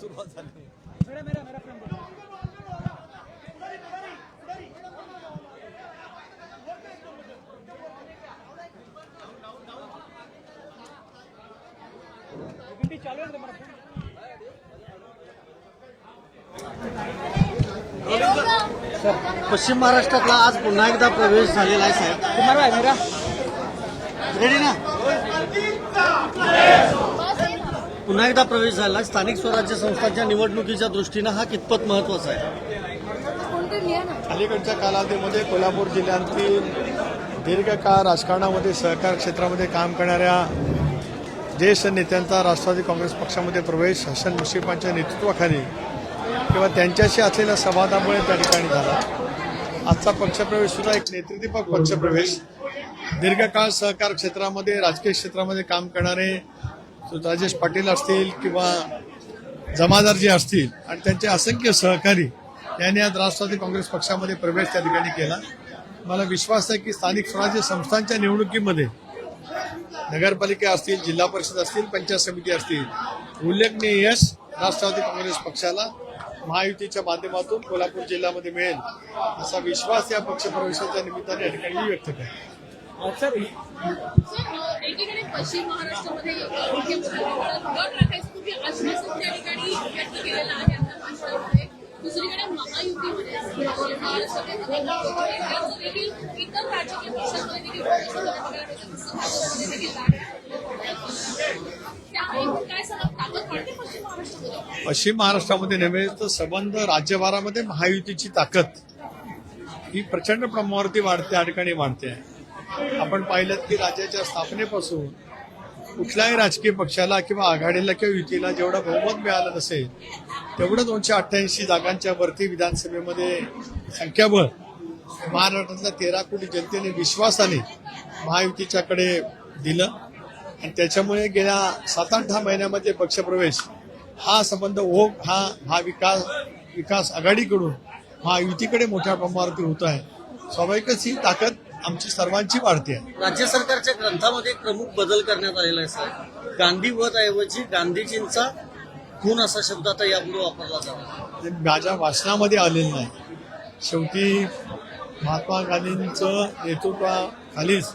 सुरुवात झाली. पश्चिम महाराष्ट्रातला आज पुन्हा एकदा प्रवेश झालेला आहे साहेब. रेडी ना? पुन्हा एकदा प्रवेश झाला. स्थानिक स्वराज्य संस्थांच्या निवडणुकीच्या दृष्टीनं हा कितपत महत्त्वाचा आहे? अलीकडच्या कालावधीमध्ये कोल्हापूर जिल्ह्यातील दीर्घकाळ राजकारणामध्ये सहकार क्षेत्रामध्ये काम करणाऱ्या ज्येष्ठ नेत्यांचा राष्ट्रवादी काँग्रेस पक्षामध्ये प्रवेश हसन मुश्रीफांच्या नेतृत्वाखाली किंवा त्यांच्याशी असलेल्या संवादामुळे त्या ठिकाणी झाला. आजचा पक्षप्रवेश सुद्धा एक नेतृत्वपक पक्षप्रवेश. दीर्घकाळ सहकार क्षेत्रामध्ये राजकीय क्षेत्रामध्ये काम करणारे राजेश पाटील असतील किंवा जमादार जे असतील आणि त्यांचे असंख्य सहकारी यांनी आज राष्ट्रवादी काँग्रेस पक्षामध्ये प्रवेश त्या ठिकाणी केला. मला विश्वास आहे की स्थानिक स्वराज्य संस्थांच्या निवडणुकीमध्ये नगरपालिका असतील जिल्हा परिषद असतील पंचायत समिती असतील उल्लेखनीय यश राष्ट्रवादी काँग्रेस पक्षाला महायुतीच्या माध्यमातून कोल्हापूर जिल्ह्यामध्ये मिळेल असा विश्वास या पक्षप्रवेशाच्या निमित्ताने या ठिकाणी व्यक्त केला एकीकडे पश्चिम महाराष्ट्रामध्ये तुम्ही आश्वासन त्या ठिकाणी व्यक्त केलेलं आहे आता भाषणामध्ये दुसरीकडे महायुतीमध्ये महाराष्ट्रामध्ये राज्यात देखील इतर राजकीय पक्षांमध्ये देखील भाजपमध्ये देखील लाट त्या एकूण काय सांगा ताकद वाढते पश्चिम महाराष्ट्रामध्ये? पश्चिम महाराष्ट्रामध्ये नव्हे तर संबंध राज्यभरामध्ये महायुतीची ताकद ही प्रचंड प्रमाणावरती वाढते त्या ठिकाणी वाढते. आहे आपण पाहिलं की राज्याच्या स्थापनेपासून कुठल्याही राजकीय पक्षाला किंवा आघाडीला किंवा युतीला जेवढं बहुमत मिळालं नसेल तेवढं दोनशे अठ्ठ्याऐंशी जागांच्या वरती विधानसभेमध्ये संख्याबळ महाराष्ट्रातल्या तेरा कोटी जनतेने विश्वासाने महायुतीच्याकडे दिलं. आणि त्याच्यामुळे गेल्या सात आठ दहा महिन्यामध्ये पक्षप्रवेश हा संबंध ओघ हा महाविकास विकास आघाडीकडून महायुतीकडे मोठ्या प्रमाणावरती होत आहे. स्वाभाविकच ही ताकद आमची सर्वांची वाढते आहे. राज्य सरकारच्या ग्रंथामध्ये प्रमुख बदल करण्यात आलेला आहे साहेब गांधी वध ऐवजी गांधीजींचा खून असा शब्द आता यापुढे वापरला जातो ते माझ्या वाचनामध्ये आलेलं नाही. शेवटी महात्मा गांधींचं नेतृत्वाखालीच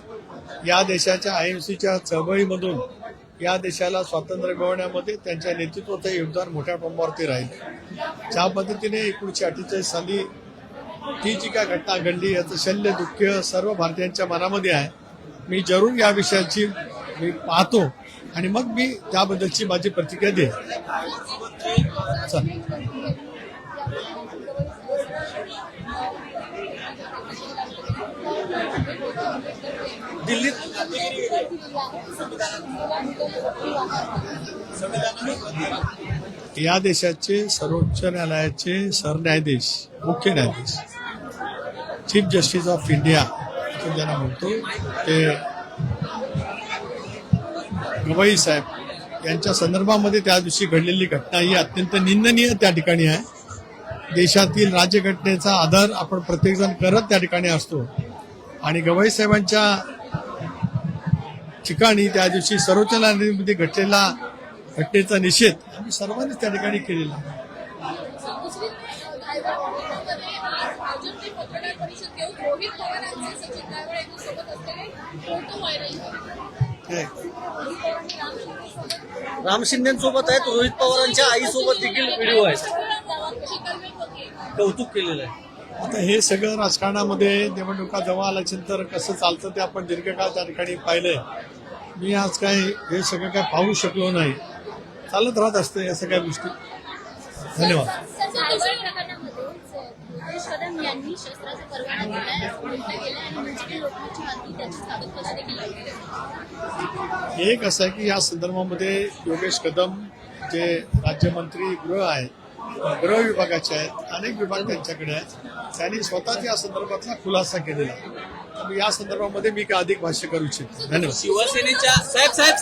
या देशाच्या आय एम सीच्या चळवळीमधून या देशाला स्वातंत्र्य मिळवण्यामध्ये त्यांच्या नेतृत्वाचं योगदान मोठ्या प्रमाणावरती राहील. ज्या पद्धतीने एकोणीसशे अठ्ठेचाळीस साली ती जी काय घटना घडली याचं शल्य दुःख सर्व भारतीयांच्या मनामध्ये आहे. मी जरूर या विषयाची मी पाहतो आणि मग मी त्याबद्दलची माझी प्रतिक्रिया दे दिल्लीत या देशाचे सर्वोच्च न्यायालयाचे सरन्यायाधीश मुख्य न्यायाधीश. चीफ जस्टिस ऑफ इंडिया असं ज्यांना म्हणतो ते गवई साहेब यांच्या संदर्भामध्ये त्या दिवशी घडलेली घटना ही अत्यंत निंदनीय त्या ठिकाणी आहे. देशातील राज्यघटनेचा आदर आपण प्रत्येकजण करत त्या ठिकाणी असतो. आणि गवई साहेबांच्या ठिकाणी त्या दिवशी सर्वोच्च न्यायालयामध्ये घडलेला घटनेचा निषेध आम्ही सर्वांनीच त्या ठिकाणी केलेला भाजप ते पत्रकार परिषद घेऊन रोहित पवार यांचे सचिन असलेले फोटो व्हायरल हे. राम शिंदेसोबत आहेत रोहित पवारांच्या आईसोबत देखील व्हिडिओ आहेत. कौतुक केलेलं आहे. आता हे सगळं राजकारणामध्ये निवडणुका जवळ आल्याच्यानंतर कसं चालतं ते आपण दीर्घकाळ त्या ठिकाणी पाहिलंय. मी आज काय हे सगळं काय पाहू शकलो नाही. चालत राहत असतं या सगळ्या गोष्टी. धन्यवाद. योगेश कदम यांनी शस्त्राचा परवाना दिलाय असं म्हटलं गेलं आणि म्हणजे लोकांची मागणी त्याची कागदपत्र देखील. एक असं आहे की या संदर्भामध्ये योगेश कदम जे राज्यमंत्री गृह आहेत गृह विभागाचे आहेत अनेक विभाग त्यांच्याकडे आहेत त्यांनी स्वतःच या संदर्भातला खुलासा केलेला या संदर्भामध्ये मी काय अधिक भाष्य करू इच्छितो धन्यवाद. शिवसेनेच्या साहेब साहेब